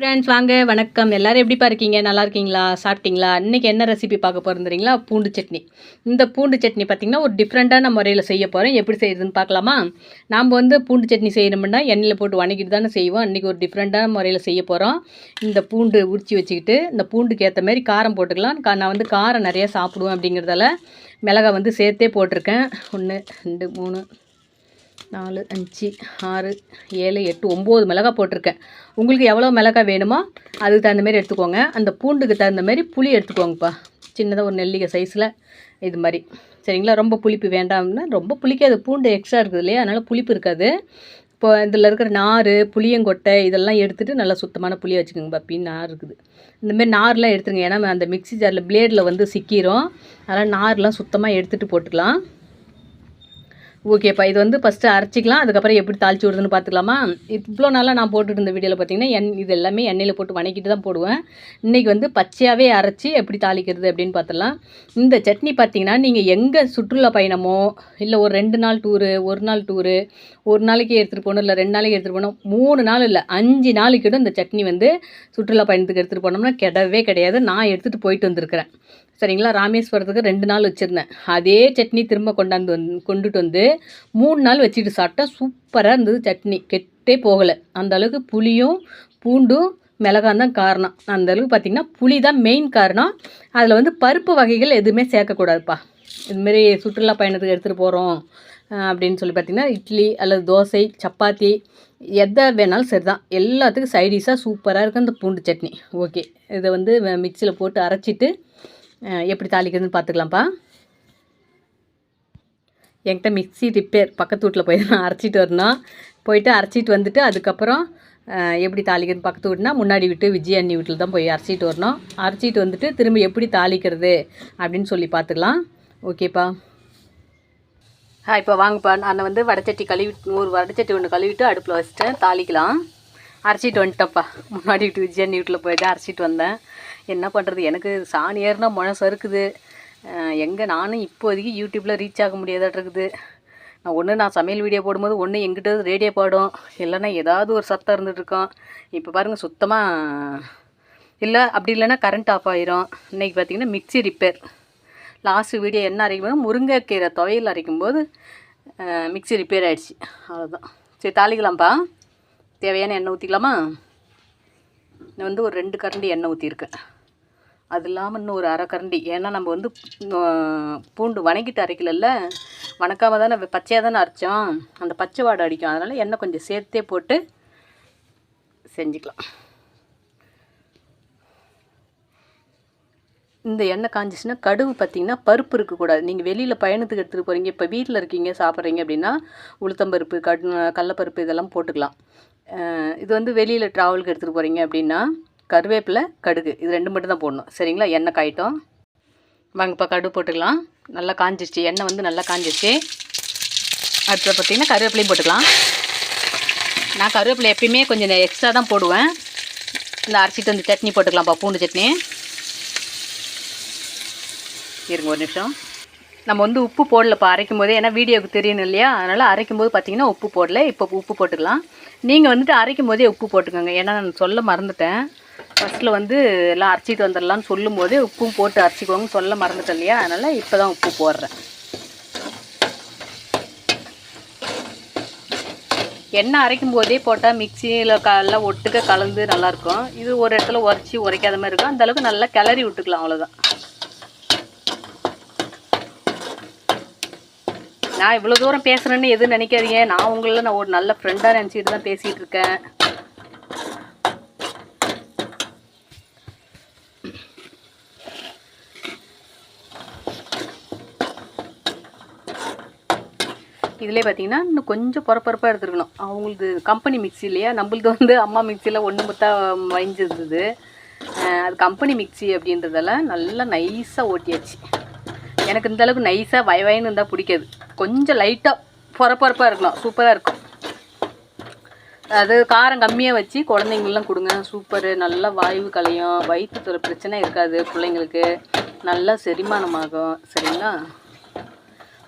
Friends வாங்க வணக்கம். எல்லாரும் எப்படிப்பா இருக்கீங்க? நல்லா இருக்கீங்களா? சாப்பிட்டீங்களா? இன்றைக்கி என்ன ரெசிபி பார்க்க போகிறீங்களா பூண்டு சட்னி. இந்த பூண்டு சட்னி பார்த்திங்கன்னா ஒரு டிஃப்ரெண்ட்டான முறையில் செய்ய போகிறேன் எப்படி செய்யுதுன்னு பார்க்கலாமா? நாம் வந்து பூண்டு சட்னி செய்யணும்னா எண்ணெயில் போட்டு வணக்கிட்டு தானே செய்வோம். இன்றைக்கி ஒரு டிஃப்ரெண்ட்டான முறையில் செய்ய போகிறோம் இந்த பூண்டு உரிச்சி வச்சுக்கிட்டு இந்த பூண்டுக்கு ஏற்ற மாதிரி காரம் போட்டுக்கலாம். கா- நான் வந்து காரம் நிறையா சாப்பிடுவேன் அப்படிங்கிறதால மிளகா வந்து சேர்த்தே போட்டிருக்கேன். ஒன்று ரெண்டு மூணு. நாலு அஞ்சு ஆறு ஏழு எட்டு ஒம்பது மிளகாய் போட்டிருக்கேன். உங்களுக்கு எவ்வளோ மிளகாய் வேணுமோ அதுக்கு தகுந்த மாதிரி எடுத்துக்கோங்க. அந்த பூண்டுக்கு தகுந்த மாதிரி புளி எடுத்துக்கோங்கப்பா. சின்னதாக ஒரு நெல்லிக்காய் சைஸில் இது மாதிரி. சரிங்களா? ரொம்ப புளிப்பு வேண்டாம்னா ரொம்ப புளிக்காது. பூண்டு எக்ஸ்ட்ரா இருக்குது இல்லையா? அதனால் புளிப்பு இருக்காது. இப்போ இதில் இருக்கிற நார் புளியங்கொட்டை இதெல்லாம் எடுத்துகிட்டு நல்லா சுத்தமான புளியை வச்சுக்கோங்க பப்பி நார் இருக்குது. இந்தமாரி நார்லாம் எடுத்துருங்க. ஏன்னா அந்த மிக்ஸி ஜாரில் பிளேடில் வந்து சிக்கிரும். அதனால் நார்லாம் சுத்தமாக எடுத்துகிட்டு போட்டுக்கலாம். ஓகேப்பா இது வந்து ஃபஸ்ட்டு அரைச்சிக்கலாம் அதுக்கப்புறம் எப்படி தாளிச்சு விடுதுன்னு பார்த்துக்கலாமா? இவ்வளோ நாளாக நான் போட்டுட்டு இருந்த வீடியோவில் பார்த்தீங்கன்னா எண் இது எல்லாமே எண்ணெயில் போட்டு வணக்கிட்டு தான் போடுவேன். இன்றைக்கி வந்து பச்சையாகவே அரைச்சி எப்படி தாளிக்கிறது அப்படின்னு பார்த்துடலாம். இந்த சட்னி பார்த்தீங்கன்னா நீங்கள் எங்கே சுற்றுலா பயணமோ இல்லை ஒரு ரெண்டு நாள் டூரு ஒரு நாள் டூரு ஒரு நாளைக்கு எடுத்துகிட்டு போகணும் இல்லை ரெண்டு நாளைக்கு எடுத்துகிட்டு போகணும் மூணு நாள் இல்லை அஞ்சு நாளைக்கு இந்த சட்னி வந்து சுற்றுலா பயணத்துக்கு எடுத்துகிட்டு போனோம்னா கிடவே கிடையாது. நான் எடுத்துகிட்டு போயிட்டு வந்திருக்கிறேன். சரிங்களா? ராமேஸ்வரத்துக்கு ரெண்டு நாள் வச்சுருந்தேன். அதே சட்னி திரும்ப கொண்டாந்து வந்து கொண்டுட்டு வந்து மூணு நாள் வச்சுட்டு சாப்பிட்டா சூப்பராக இருந்தது சட்னி. கெட்டே போகலை. அந்த அளவுக்கு புளியும் பூண்டும் மிளகாய் தான் காரணம். அந்தளவுக்கு பார்த்திங்கன்னா புளி தான் மெயின் காரணம். அதில் வந்து பருப்பு வகைகள் எதுவுமே சேர்க்கக்கூடாதுப்பா. இதுமாரி சுற்றுலா பயணத்துக்கு எடுத்துகிட்டு போகிறோம் அப்படின்னு சொல்லி பார்த்திங்கன்னா இட்லி அல்லது தோசை சப்பாத்தி எதை வேணாலும் சரி தான் எல்லாத்துக்கும் சைடிஷாக சூப்பராக இருக்கும் அந்த பூண்டு சட்னி. ஓகே. இதை வந்து மிக்சியில் போட்டு அரைச்சிட்டு எப்படி தாளிக்கிறதுன்னு பார்த்துக்கலாம்ப்பா. என்கிட்ட மிக்ஸி ரிப்பேர் பக்கத்து வீட்டில் போய் நான் அரைச்சிட்டு வரணும். போயிட்டு அரைச்சிட்டு வந்துட்டு அதுக்கப்புறம் எப்படி தாளிக்கிறது பக்கத்து வீட்டுனா முன்னாடி வீட்டு விஜய் அண்ணி வீட்டில் தான் போய் அரைச்சிட்டு வரணும். அரைச்சிட்டு வந்துட்டு திரும்ப எப்படி தாளிக்கிறது அப்படின்னு சொல்லி பார்த்துக்கலாம். ஓகேப்பா. ஆ இப்போ வாங்கப்பா. நான் வந்து வடச்சட்டி கழுவி ஒரு வடச்சட்டி ஒன்று கழுவிட்டு அடுப்பில் வச்சுட்டேன் தாளிக்கலாம். அரைச்சிட்டு வந்துட்டப்பா முன்னாடி வீட்டு விஜய் வீட்டில் போயிட்டு அரைச்சிட்டு வந்தேன். என்ன பண்ணுறது எனக்கு சாணி ஏறினா மழை சறுக்குது எங்கே நானும் இப்போதைக்கு யூடியூப்பில் ரீச் ஆக முடியாதாட்டு இருக்குது. நான் ஒன்று நான் சமையல் வீடியோ போடும்போது ஒன்று எங்கிட்ட ரேடியோ பாடும். இல்லைன்னா ஏதாவது ஒரு சத்தம் இருந்துகிட்ருக்கோம் இப்போ பாருங்கள் சுத்தமாக இல்லை அப்படி இல்லைன்னா கரண்ட் ஆஃப் ஆயிரும். இன்றைக்கி பார்த்தீங்கன்னா மிக்ஸி ரிப்பேர் லாஸ்ட் வீடியோ என்ன அரைக்கும்போது? முருங்கைக்கீரை துவையல் அரைக்கும்போது மிக்ஸி ரிப்பேர் ஆயிடுச்சு. அவ்வளோதான் சரி தாளிக்கலாம்ப்பா. தேவையான எண்ணெய் ஊற்றிக்கலாமா நான் வந்து ஒரு ரெண்டு கரண்டி எண்ணெய் ஊற்றிருக்கேன் அது இல்லாமல் இன்னும் ஒரு அரை கரண்டி. ஏன்னா நம்ம வந்து பூண்டு வணங்கிட்டு அரைக்கலல்ல. வணக்காமல் தானே பச்சையாக தானே அரைச்சோம். அந்த பச்சை வாடை அடிக்கும். அதனால் எண்ணெய் கொஞ்சம் சேர்த்தே போட்டு செஞ்சுக்கலாம். இந்த எண்ணெய் காஞ்சிச்சுன்னா கடுகு பார்த்திங்கன்னா பருப்பு இருக்கக்கூடாது. நீங்கள் வெளியில் பயணத்துக்கு எடுத்துகிட்டு போகிறீங்க இப்போ வீட்டில் இருக்கீங்க சாப்பிட்றீங்க அப்படின்னா உளுத்தம்பருப்பு கடு கடலப்பருப்பு இதெல்லாம் போட்டுக்கலாம். இது வந்து வெளியில் ட்ராவலுக்கு எடுத்துகிட்டு போகிறீங்க அப்படின்னா கருவேப்பிலை கடுகு இது ரெண்டு மட்டும் தான் போடணும். சரிங்களா? எண்ணெய் காயிட்டோம். வாங்கப்பா கடுகு போட்டுக்கலாம். நல்லா காஞ்சிச்சு எண்ணெய் வந்து நல்லா காஞ்சிச்சு அடுத்து பார்த்தீங்கன்னா கருவேப்பிலையும் போட்டுக்கலாம். நான் கருவேப்பிலை எப்பயுமே கொஞ்சம் எக்ஸ்ட்ரா தான் போடுவேன். இந்த அரைச்சிட்டு வந்து சட்னி போட்டுக்கலாம்ப்பா பூண்டு சட்னி. இருங்க ஒரு நிமிஷம். நம்ம வந்து உப்பு போடலப்பா அரைக்கும் போதே ஏன்னா வீடியோவுக்கு தெரியணும் இல்லையா? அதனால் அரைக்கும் போது பார்த்தீங்கன்னா உப்பு போடல. இப்போ உப்பு போட்டுக்கலாம். நீங்கள் வந்துட்டு அரைக்கும் போதே உப்பு போட்டுக்கோங்க. ஏன்னா நான் சொல்ல மறந்துட்டேன். ஃபஸ்ட்டில் வந்து எல்லாம் அரைச்சிட்டு வந்துடலாம்னு சொல்லும் போதே உப்பும் போட்டு அரைச்சிக்கோங்க சொல்ல மறந்துட்டேன் இல்லையா? அதனால் இப்போ தான் உப்பு போடுறேன். எண்ணெய் அரைக்கும் போதே போட்டால் மிக்சியில் க எல்லாம் ஒட்டுக்க கலந்து நல்லாயிருக்கும் இது ஒரு இடத்துல உரைச்சி உரைக்காத மாதிரி இருக்கும். அந்தளவுக்கு நல்லா கிளறி விட்டுக்கலாம் அவ்வளோதான் நான் இவ்வளோ தூரம் பேசுகிறேன்னு எதுவும் நினைக்காதீங்க. நான் உங்கள நான் ஒரு நல்ல ஃப்ரெண்டாக நினச்சிட்டு தான் பேசிகிட்டு இருக்கேன். இதிலே பார்த்தீங்கன்னா இன்னும் கொஞ்சம் பொறப்பொறப்பாக எடுத்துருக்கணும். அவங்களுக்கு கம்பெனி மிக்ஸி இல்லையா? நம்மளது வந்து அம்மா மிக்சியில் ஒன்று முத்தா வழிஞ்சிருந்தது அது கம்பெனி மிக்ஸி அப்படின்றதெல்லாம் நல்லா நைஸாக ஓட்டியாச்சு. எனக்கு இந்த அளவுக்கு நைஸாக வய இருந்தால் பிடிக்காது. கொஞ்சம் லைட்டாக பொறப்பொறப்பாக இருக்கணும் சூப்பராக இருக்கும். அது காரம் கம்மியாக வச்சு குழந்தைங்களாம் கொடுங்க. சூப்பரு நல்லா வாய்வு கலையும் வயிற்று பிரச்சனை இருக்காது பிள்ளைங்களுக்கு. நல்லா செரிமானமாகும். சரிங்களா?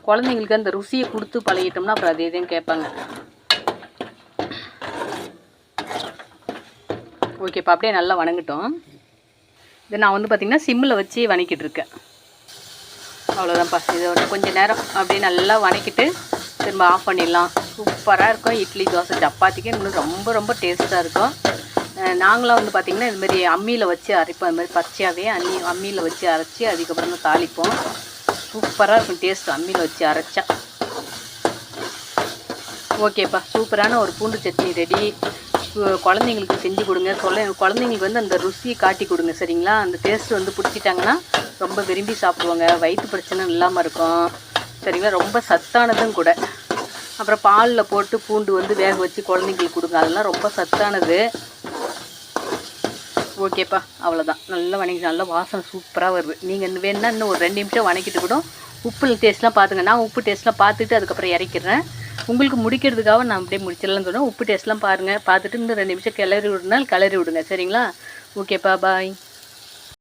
குழந்தைங்களுக்கு அந்த ருசியை கொடுத்து பழகிட்டோம்னா அப்புறம் அதே இதையும் கேட்பாங்க. ஓகேப்பா அப்படியே நல்லா வணங்கட்டும். இது நான் வந்து பார்த்திங்கன்னா சிம்மில் வச்சு வணக்கிட்டு இருக்கேன். அவ்வளோதான்ப்பா இதை ஒன்று கொஞ்சம் நேரம் அப்படியே நல்லா வணக்கிட்டு திரும்ப ஆஃப் பண்ணிடலாம். சூப்பராக இருக்கும். இட்லி தோசை சப்பாத்திக்கு இன்னும் ரொம்ப ரொம்ப டேஸ்ட்டாக இருக்கும். நாங்களாம் வந்து பார்த்திங்கன்னா இதுமாரி அம்மியில் வச்சு அரைப்போம். இது மாதிரி பச்சையாகவே அம்மி அம்மியில் வச்சு அரைச்சி அதுக்கப்புறம் தான் தாளிப்போம். சூப்பராக இருக்கும் டேஸ்ட் அம்மியில் வச்சு அரைச்சா. ஓகேப்பா. சூப்பரான ஒரு பூண்டு சட்னி ரெடி குழந்தைங்களுக்கு செஞ்சு கொடுங்க. சொல்ல குழந்தைங்களுக்கு வந்து அந்த ருசியை காட்டி கொடுங்க சரிங்களா? அந்த டேஸ்ட் வந்து பிடிச்சிட்டாங்கன்னா ரொம்ப விரும்பி சாப்பிடுவாங்க. வயிற்று பிரச்சனை இல்லாமல் இருக்கும். சரிங்களா? ரொம்ப சத்தானதும் கூட. அப்புறம் பாலில் போட்டு பூண்டு வந்து வேக வச்சு குழந்தைங்களுக்கு கொடுங்க. அதெல்லாம் ரொம்ப சத்தானது. ஓகேப்பா. அவ்வளோதான் நல்லா வணக்கி நல்லா வாசனை சூப்பராக வருது. நீங்கள் இந்த வேணுன்னா இன்னும் ஒரு ரெண்டு நிமிஷம் வணக்கிட்டு கூட உப்பு டேஸ்ட்லாம் பார்த்துங்க நான் உப்பு டேஸ்ட்லாம் பார்த்துட்டு அதுக்கப்புறம் இறக்கிடுறேன் உங்களுக்கு முடிக்கிறதுக்காக நான் அப்படியே முடிச்சிடலாம்னு சொன்னேன் உப்பு டேஸ்ட்லாம் பாருங்கள் பார்த்துட்டு இன்னும் ரெண்டு நிமிஷம் கிளறி விடுனால் கிளறி விடுங்க. சரிங்களா? ஓகேப்பா பாய்